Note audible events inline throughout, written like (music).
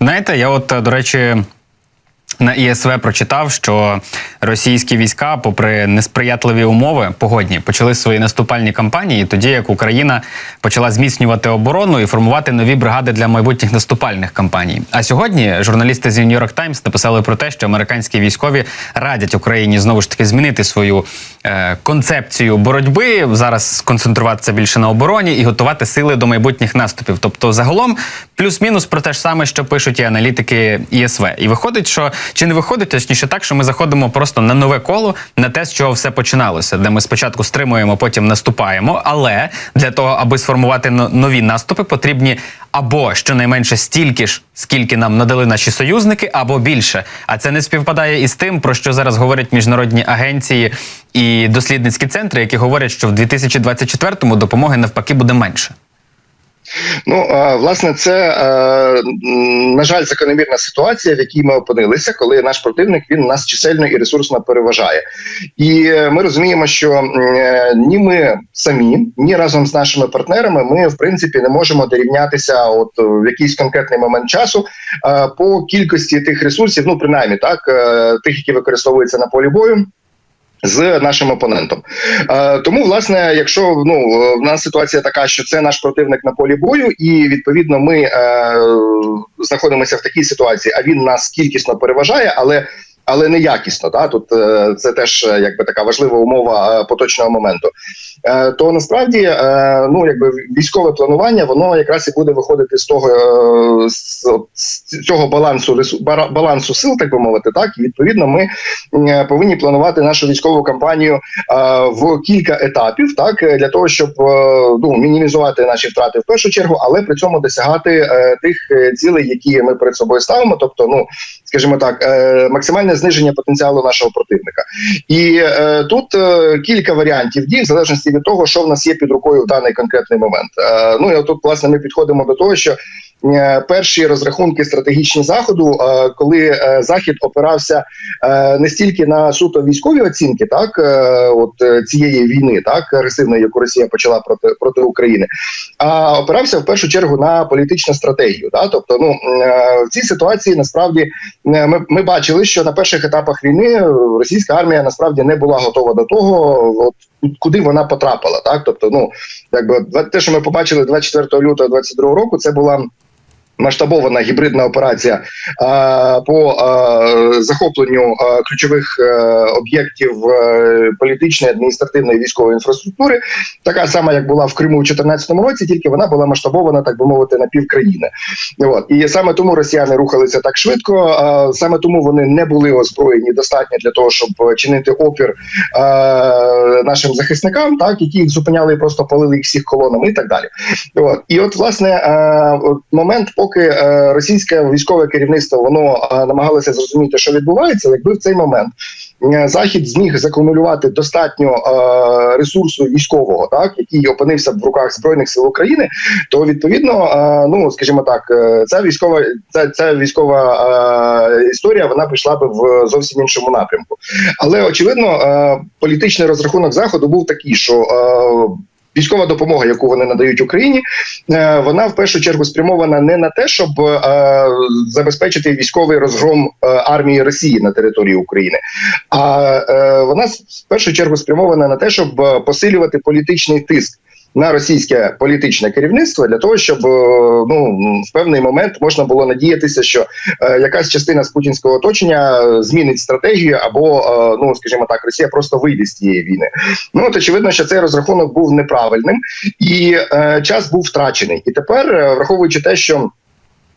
Знаєте, я от, до речі. На ІСВ прочитав, що російські війська, попри несприятливі умови погодні, почали свої наступальні кампанії, тоді як Україна почала зміцнювати оборону і формувати нові бригади для майбутніх наступальних кампаній. А сьогодні журналісти з New York Times написали про те, що американські військові радять Україні знову ж таки змінити свою е, концепцію боротьби, зараз сконцентруватися більше на обороні і готувати сили до майбутніх наступів. Тобто, загалом, плюс-мінус про те ж саме, що пишуть і аналітики ІСВ. І виходить, що чи не виходить точніше так, що ми заходимо просто на нове коло, на те, з чого все починалося, де ми спочатку стримуємо, потім наступаємо. Але для того, аби сформувати нові наступи, потрібні або щонайменше стільки ж, скільки нам надали наші союзники, або більше. А це не співпадає із тим, про що зараз говорять міжнародні агенції і дослідницькі центри, які говорять, що в 2024-му допомоги навпаки буде менше. Ну власне, це е, на жаль, закономірна ситуація, в якій ми опинилися, коли наш противник він нас чисельно і ресурсно переважає, і е, ми розуміємо, що е, ні ми самі, ні разом з нашими партнерами, ми в принципі не можемо дорівнятися, от в якийсь конкретний момент часу по кількості тих ресурсів, ну принаймні так, тих, які використовуються на полі бою. З нашим опонентом, е, тому власне, якщо ну в нас ситуація така, що це наш противник на полі бою, і відповідно ми е, знаходимося в такій ситуації, а він нас кількісно переважає, але але не якісно. Да? Тут е, це теж е, якби така важлива умова е, поточного моменту. То насправді ну якби військове планування, воно якраз і буде виходити з того з, цього балансу балансу сил, так би мовити, так і відповідно ми повинні планувати нашу військову кампанію в кілька етапів, так для того, щоб ну мінімізувати наші втрати в першу чергу, але при цьому досягати тих цілей, які ми перед собою ставимо, тобто, ну скажімо так, е, зниження потенціалу нашого противника. І е, тут е, кілька варіантів дій, в залежності від того, що в нас є під рукою в даний конкретний момент. Е, ну і тут, власне, ми підходимо до того, що перші розрахунки стратегічні заходу, е, коли е, захід опирався е, не стільки на суто військові оцінки, так е, от е, цієї війни, так агресивної, яку Росія почала проти проти України, а опирався в першу чергу на політичну стратегію. Да? Тобто, ну е, в цій ситуації насправді е, ми, ми бачили, що на перших етапах війни російська армія насправді не була готова до того, от куди вона потрапила. Так, тобто, ну якби те, що ми побачили 24 лютого 22 року, це була. Масштабована гібридна операція а, по а, захопленню а, ключових е, об'єктів е, політичної, адміністративної військової інфраструктури, така сама, як була в Криму у 2014 році, тільки вона була масштабована, так би мовити, на півкраїни. От і саме тому росіяни рухалися так швидко, а, саме тому вони не були озброєні достатньо для того, щоб чинити опір а, нашим захисникам, так які їх зупиняли і просто палили їх всіх колонами і так далі. От і от власне е, от момент, поки е, російське військове керівництво воно е, намагалося зрозуміти, що відбувається, якби в цей момент. е, Захід зміг закумулювати достатньо ресурсу військового, так який опинився б в руках збройних сил України, то відповідно, ну скажімо так, ця військова ця, ця військова історія вона пішла би в зовсім іншому напрямку. Але очевидно, політичний розрахунок заходу був такий, що Військова допомога, яку вони надають Україні, е, вона в першу чергу спрямована не на те, щоб е, забезпечити військовий розгром е, армії Росії на території України, а вона в першу чергу спрямована на те, щоб посилювати політичний тиск. На російське політичне керівництво для того, щоб е, ну в певний момент можна було надіятися, що е, якась частина з путінського оточення змінить стратегію, або е, ну скажімо так, Росія просто вийде з цієї війни. Ну от очевидно, що цей розрахунок був неправильним, і час був втрачений. І тепер, враховуючи те, що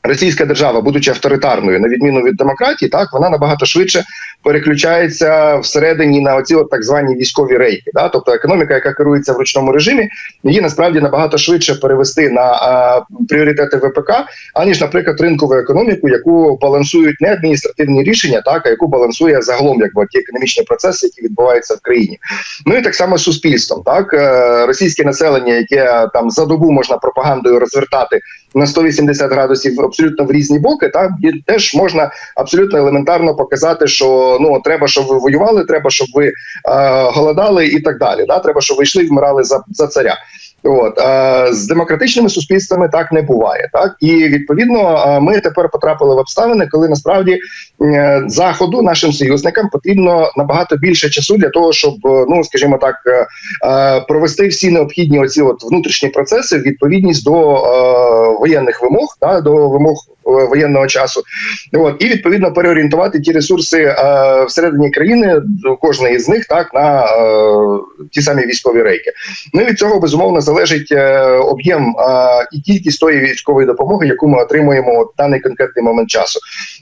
Російська держава, будучи авторитарною, на відміну від демократії, так вона набагато швидше переключається всередині на оці от так звані військові рейки. Да? Тобто економіка, яка керується в ручному режимі, її насправді набагато швидше перевести на а, пріоритети ВПК, аніж, наприклад, ринкову економіку, яку балансують не адміністративні рішення, так а яку балансує загалом якби ті економічні процеси, які відбуваються в країні. Ну і так само з суспільством. Так Е, російське населення, яке там за добу можна пропагандою розвертати на 180 градусів абсолютно в різні боки, так і теж можна абсолютно елементарно показати, що ну треба, щоб ви воювали, треба, щоб ви е, голодали і так далі. Да? Треба, щоб ви йшли вмирали за, за царя. От а, з демократичними суспільствами так не буває. Так і відповідно ми тепер потрапили в обставини, коли насправді е, заходу нашим союзникам потрібно набагато більше часу для того, щоб е, ну скажімо так е, провести всі необхідні оці от внутрішні процеси в відповідність до воєнних вимог, та до вимог воєнного часу. От і відповідно переорієнтувати ті ресурси е, всередині країни, кожної з них так на е, ті самі військові рейки. Ну і від цього безумовно залежить е, об'єм і кількість тої військової допомоги, яку ми отримуємо в даний конкретний момент часу.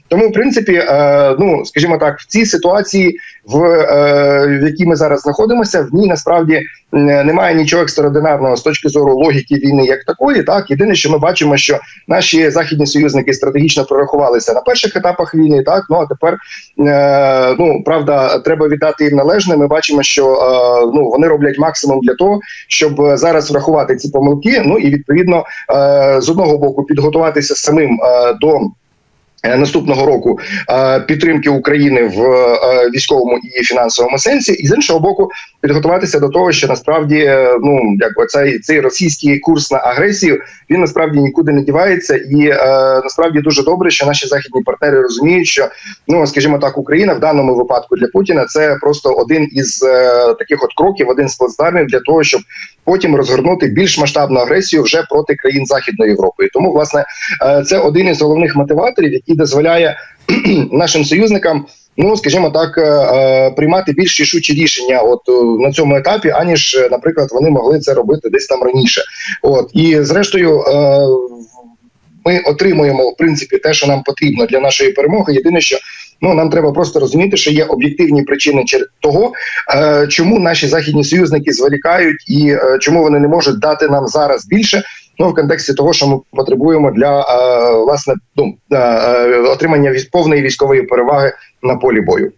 Тому, в принципі, е, ну скажімо так, в цій ситуації, в, е, в якій ми зараз знаходимося, в ній насправді немає нічого екстраординарного з точки зору логіки війни, як такої. Так єдине, що ми бачимо, що наші західні союзники стратегічно прорахувалися на перших етапах війни. Так ну а тепер ну правда, треба віддати їм належне. Ми бачимо, що ну вони роблять максимум для того, щоб зараз врахувати ці помилки. Ну і відповідно е, з одного боку підготуватися самим е, до. Е, Наступного року е, підтримки України в е, військовому і фінансовому сенсі, і з іншого боку, підготуватися до того, що насправді ну як цей, цей російський курс на агресію він насправді нікуди не дівається, і насправді дуже добре, що наші західні партнери розуміють, що ну скажімо так, Україна в даному випадку для Путіна це просто один із таких от кроків, один з плацдармів для того, щоб потім розгорнути більш масштабну агресію вже проти країн Західної Європи. Тому, власне, це один із головних мотиваторів, який дозволяє (clears throat) нашим союзникам. Ну, скажімо так, е, е, приймати більш рішучі рішення, от е, на цьому етапі, аніж, наприклад, вони могли це робити десь там раніше. От і зрештою, ми отримуємо в принципі те, що нам потрібно для нашої перемоги. Єдине, що ну нам треба просто розуміти, що є об'єктивні причини того, е, чому наші західні союзники зволікають і е, чому вони не можуть дати нам зараз більше. Ну, в контексті того, що ми потребуємо для е, власне ну, отримання повної військової переваги на полі бою.